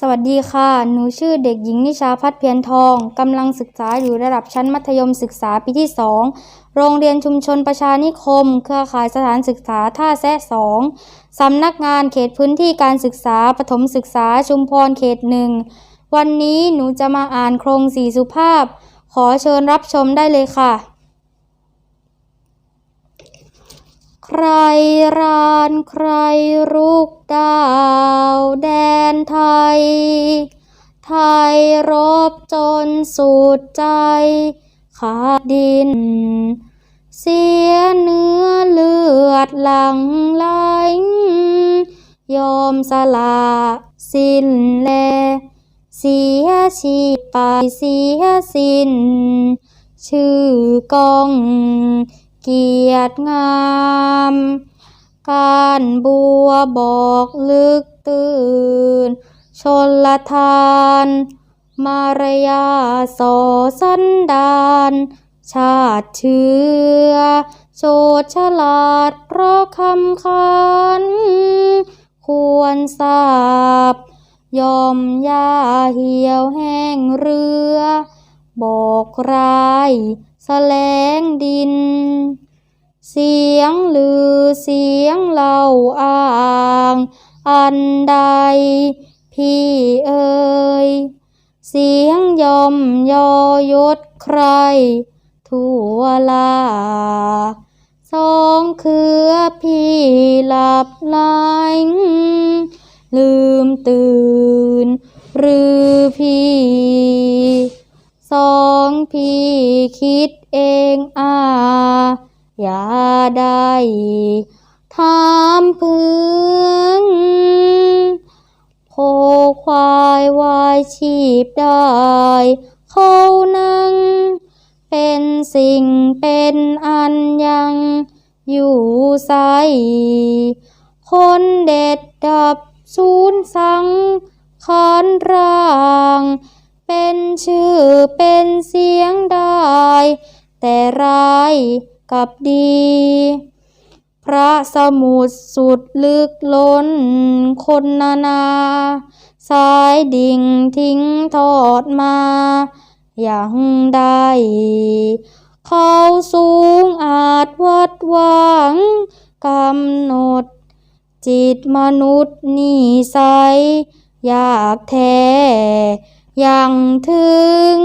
สวัสดีค่ะ หนูชื่อเด็กหญิงนิชาพัฒน์เพียรทอง กำลังศึกษาอยู่ระดับชั้นมัธยมศึกษาปีที่ 2 โรงเรียนชุมชนประชานิคม เครือข่ายสถานศึกษาท่าแซะสองสำนักงานเขตพื้นที่การศึกษาปฐมศึกษาชุมพรเขตหนึ่ง วันนี้หนูจะมาอ่านโครงสี่สุภาพ ขอเชิญรับชมได้เลยค่ะ ใครรานใครรุกดาวแดนไทย ไทยรบจนสุดใจ ขาดดิน เสียเนื้อเลือดหลังไหลยอมสละสิ้นแล เสียชีพไปเสียสิ้น ชื่อกองเกียรติงาม การบัวบอกลึกตื่น ชนละทาน มารยาสอสันดานชาติเชื้อโจดฉลาดเพราะคำคัน ควรทราบ ยอมยาเหี่ยวแห้งเรือ บอกรายแสลงดิน เสียงลือเสียงเล่าอ้าง อันใด พี่เอ่ยเสียงยอมยอยศใคร ทั่วลาสองคือพี่หลับไหลลืมตื่น หรือพี่ สองพี่คิดเองอ่า อย่าได้ถามพื่อนโคควายวายชีพได้เขานั่ง เป็นสิ่งเป็นอันยังอยู่ใสคนเด็ดดับศูนย์สังขารร่าง เป็นชื่อเป็นเสียงได้ แต่ร้าย กับดี พระสมุทรสุดลึกล้น คนนานา สายดิ่งทิ้งทอดมาอย่างใดเขาสูงอาจวัดหวังกำหนด จิตมนุษย์นิสัย อยากแท้ยังถึง